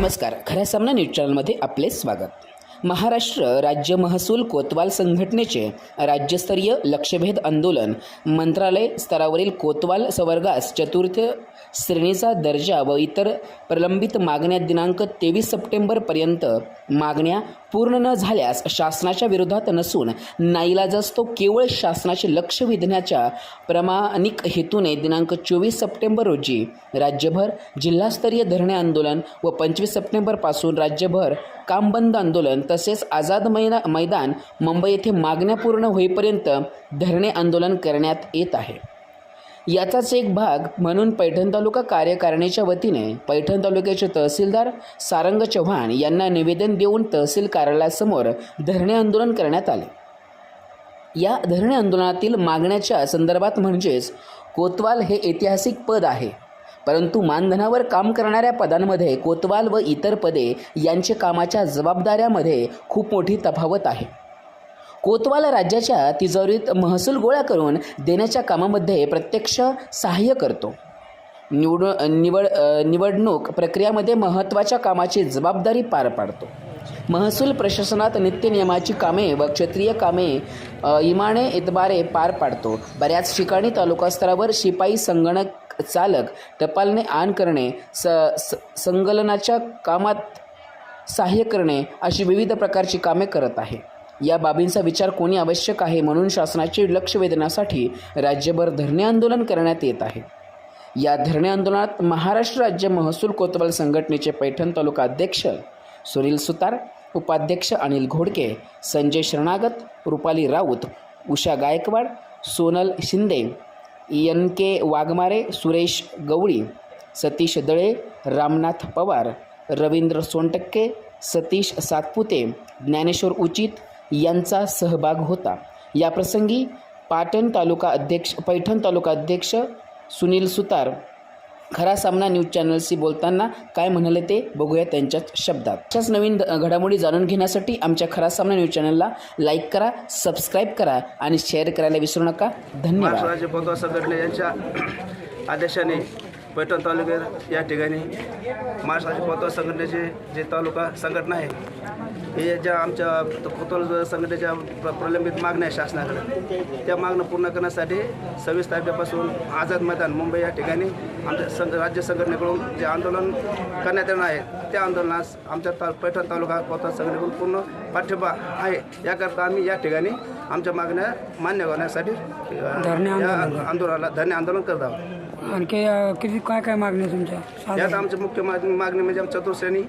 नमस्कार. खऱ्या सामना न्यूज चॅनलमध्ये आपले स्वागत. महाराष्ट्र राज्य महसूल कोतवाल संघटनेचे राज्यस्तरीय लक्षभेद आंदोलन मंत्रालय स्तरावरील कोतवाल सवर्गास चतुर्थ श्रेणीचा दर्जा व इतर प्रलंबित मागण्या दिनांक तेवीस सप्टेंबरपर्यंत मागण्या पूर्ण न झाल्यास शासनाच्या विरोधात नसून नाईलाजास्तव केवळ शासनाचे लक्ष वेधण्याच्या प्रामाणिक हेतूने दिनांक चोवीस सप्टेंबर रोजी राज्यभर जिल्हास्तरीय धरणे आंदोलन व पंचवीस सप्टेंबरपासून राज्यभर काम बंद आंदोलन तसेच आझाद मैदा मैदान मुंबई येथे मागण्या पूर्ण होईपर्यंत धरणे आंदोलन करण्यात येत आहे. याचाच एक भाग म्हणून पैठण तालुका कार्यकारिणीच्या वतीने पैठण तालुक्याचे तहसीलदार सारंग चव्हाण यांना निवेदन देऊन तहसील कार्यालयासमोर धरणे आंदोलन करण्यात आले. या धरणे आंदोलनातील मागण्याच्या संदर्भात म्हणजेच कोतवाल हे ऐतिहासिक पद आहे. परंतु मानधनावर काम करणाऱ्या पदांमध्ये कोतवाल व इतर पदे यांचे कामाच्या जबाबदाऱ्यामध्ये खूप मोठी तफावत आहे. कोतवाल राज्याच्या तिजोरीत महसूल गोळा करून देण्याच्या कामामध्ये प्रत्यक्ष सहाय्य करतो. निवड निवड निवडणूक प्रक्रियामध्ये महत्त्वाच्या कामाची जबाबदारी पार पाडतो. महसूल प्रशासनात नित्यनियमाची कामे व क्षेत्रीय कामे इमाने इतबारे पार पाडतो. बऱ्याच ठिकाणी तालुका स्तरावर शिपाई संगणक चालक टपालने आण करणे स स- संकलनाच्या कामात सहाय्य करणे अशी विविध प्रकारची कामे करत आहे. या बाबींचा विचार कोणी आवश्यक आहे म्हणून शासनाचे लक्ष वेधण्यासाठी राज्यभर धरणे आंदोलन करण्यात येत आहे. या धरणे आंदोलनात महाराष्ट्र राज्य महसूल कोतवाल संघटनेचे पैठण तालुका अध्यक्ष सुनील सुतार उपाध्यक्ष अनिल घोडके संजय शरणागत रुपाली राऊत उषा गायकवाड सोनल शिंदे एन के वाघमारे सुरेश गवळी सतीश दळे रामनाथ पवार रवींद्र सोनटक्के सतीश सातपुते ज्ञानेश्वर उचित यांचा सहभाग होता. याप्रसंगी पाटण तालुका अध्यक्ष पैठण तालुका अध्यक्ष सुनील सुतार खरा सामना न्यूज चॅनलशी बोलताना काय म्हणाले ते बघूया त्यांच्याच शब्दात. अशाच नवीन द- घडामोडी जाणून घेण्यासाठी आमच्या खरा सामना न्यूज चॅनलला लाईक करा सबस्क्राईब करा आणि शेअर करायला विसरू नका. धन्यवाद. महाराष्ट्र संघटने यांच्या आदेशाने पैठण तालुक्यात या ठिकाणी महाराष्ट्राचे राज्य संघटनेचे जे तालुका संघटना आहे हे ज्या आमच्या पतोल संघटनेच्या प्र- प्रलंबित मागण्या आहे शासनाकडे त्या मागण्या पूर्ण करण्यासाठी सव्वीस तारखेपासून आझाद मैदान मुंबई या ठिकाणी आमच्या संघ राज्य संघटनेकडून जे आंदोलन करण्यात येणार आहे त्या आंदोलनास आमच्या ता पैठण तालुका पतवा संघटनेकडून पूर्ण पाठिंबा आहे. याकरता आम्ही या ठिकाणी आमच्या मागण्या मान्य करण्यासाठी धरणे या आंदोलनाला धरणे आंदोलन करत आहोत. आणखी अ, किती काय काय मागणी तुमच्या? यात साधारण आमची मुख्य मागणी मागणी म्हणजे आमच्या चतुर्श्रेणी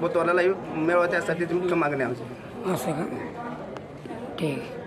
बोतवालाही मिळवा त्यासाठीची मुख्य मागणी आहे आमची. असं का? ठीक. आहे